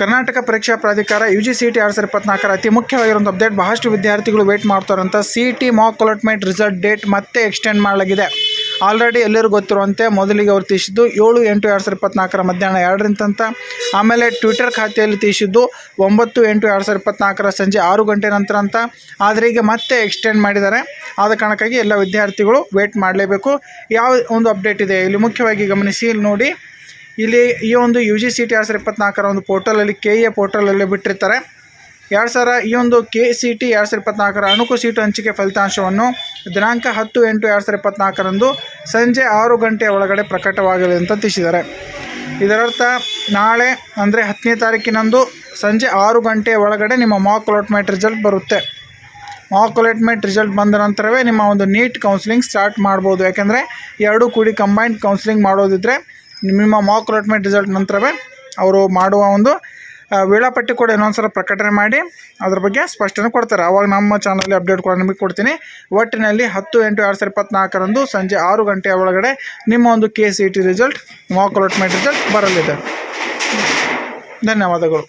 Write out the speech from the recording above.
ಕರ್ನಾಟಕ ಪರೀಕ್ಷಾ ಪ್ರಾಧಿಕಾರ U G C T ಎರಡು ಸಾವಿರದ ಇಪ್ಪತ್ನಾಲ್ಕರ ಅತಿ ಮುಖ್ಯವಾಗಿರುವಂಥ ಅಪ್ಡೇಟ್. ಬಹಳಷ್ಟು ವಿದ್ಯಾರ್ಥಿಗಳು wait ಮಾಡ್ತಾರಂಥ C T mock allotment result date ಮತ್ತೆ ಎಕ್ಸ್ಟೆಂಡ್ ಮಾಡಲಾಗಿದೆ. ಆಲ್ರೆಡಿ ಎಲ್ಲರೂ ಗೊತ್ತಿರುವಂತೆ ಮೊದಲಿಗೆ ಅವರು ತಿಳಿಸಿದ್ದು ಏಳು ಎಂಟು ಎರಡು ಸಾವಿರದ ಇಪ್ಪತ್ನಾಲ್ಕರ ಮಧ್ಯಾಹ್ನ ಅಂತ ಆಮೇಲೆ ಟ್ವಿಟರ್ ಖಾತೆಯಲ್ಲಿ ತಿಳಿಸಿದ್ದು ಒಂಬತ್ತು ಎಂಟು ಎರಡು ಸಾವಿರದ ಇಪ್ಪತ್ನಾಲ್ಕರ ಸಂಜೆ ಆರು ಗಂಟೆ ನಂತರ ಅಂತ ಆದರೆ ಈಗ ಮತ್ತೆ ಎಕ್ಸ್ಟೆಂಡ್ ಮಾಡಿದ್ದಾರೆ. ಆದ ಕಾರಣಕ್ಕಾಗಿ ಎಲ್ಲ ವಿದ್ಯಾರ್ಥಿಗಳು ವೇಟ್ ಮಾಡಲೇಬೇಕು. ಯಾವ ಒಂದು ಅಪ್ಡೇಟ್ ಇದೆ? ಇಲ್ಲಿ ಮುಖ್ಯವಾಗಿ ಗಮನಿಸಿ, ಇಲ್ಲಿ ನೋಡಿ. ಇಲ್ಲಿ ಈ ಒಂದು ಯು ಜಿ ಸಿ ಟಿ ಎರಡು ಸಾವಿರ ಇಪ್ಪತ್ನಾಲ್ಕರ ಒಂದು ಪೋರ್ಟಲಲ್ಲಿ ಕೆ ಎ ಪೋರ್ಟಲಲ್ಲಿ ಬಿಟ್ಟಿರ್ತಾರೆ. ಎರಡು ಸಾವಿರ ಈ ಒಂದು ಕೆ ಸಿ ಟಿ ಎರಡು ಸಾವಿರ ಇಪ್ಪತ್ನಾಲ್ಕರ ಅಣುಕು ಸೀಟು ಹಂಚಿಕೆ ಫಲಿತಾಂಶವನ್ನು ದಿನಾಂಕ ಹತ್ತು ಎಂಟು ಎರಡು ಸಾವಿರ ಇಪ್ಪತ್ನಾಲ್ಕರಂದು ಸಂಜೆ ಆರು ಗಂಟೆಯ ಒಳಗಡೆ ಪ್ರಕಟವಾಗಲಿದೆ ಅಂತ ತಿಳಿಸಿದ್ದಾರೆ. ಇದರರ್ಥ ನಾಳೆ ಅಂದರೆ ಹತ್ತನೇ ತಾರೀಕಿನಂದು ಸಂಜೆ ಆರು ಗಂಟೆಯ ಒಳಗಡೆ ನಿಮ್ಮ ಮಾಕ್ ಅಲಾಟ್ಮೆಂಟ್ ರಿಸಲ್ಟ್ ಬರುತ್ತೆ. ಮಾಕ್ ಅಲಾಟ್ಮೆಂಟ್ ರಿಸಲ್ಟ್ ಬಂದ ನಂತರವೇ ನಿಮ್ಮ ಒಂದು ನೀಟ್ ಕೌನ್ಸಿಲಿಂಗ್ ಸ್ಟಾರ್ಟ್ ಮಾಡ್ಬೋದು. ಯಾಕೆಂದರೆ ಎರಡೂ ಕೂಡಿ ಕಂಬೈನ್ಡ್ ಕೌನ್ಸಿಲಿಂಗ್ ಮಾಡೋದಿದ್ದರೆ ನಿಮ್ಮ ಮಾಕ್ ಅಲಾಟ್ಮೆಂಟ್ ರಿಸಲ್ಟ್ ನಂತರವೇ ಅವರು ಮಾಡುವ ಒಂದು ವೇಳಾಪಟ್ಟಿ ಕೂಡ ಇನ್ನೊಂದು ಸಲ ಪ್ರಕಟಣೆ ಮಾಡಿ ಅದ್ರ ಬಗ್ಗೆ ಸ್ಪಷ್ಟನೆ ಕೊಡ್ತಾರೆ. ಅವಾಗ ನಮ್ಮ ಚಾನಲಲ್ಲಿ ಅಪ್ಡೇಟ್ ಕೂಡ ನಿಮಗೆ ಕೊಡ್ತೀನಿ. ಒಟ್ಟಿನಲ್ಲಿ ಹತ್ತು, ಎಂಟು, ಎರಡು ಸಾವಿರದ ಇಪ್ಪತ್ನಾಲ್ಕರಂದು ಸಂಜೆ ಆರು ಗಂಟೆಯ ಒಳಗಡೆ ನಿಮ್ಮ ಒಂದು K C T result mock allotment result ಬರಲಿದೆ. ಧನ್ಯವಾದಗಳು.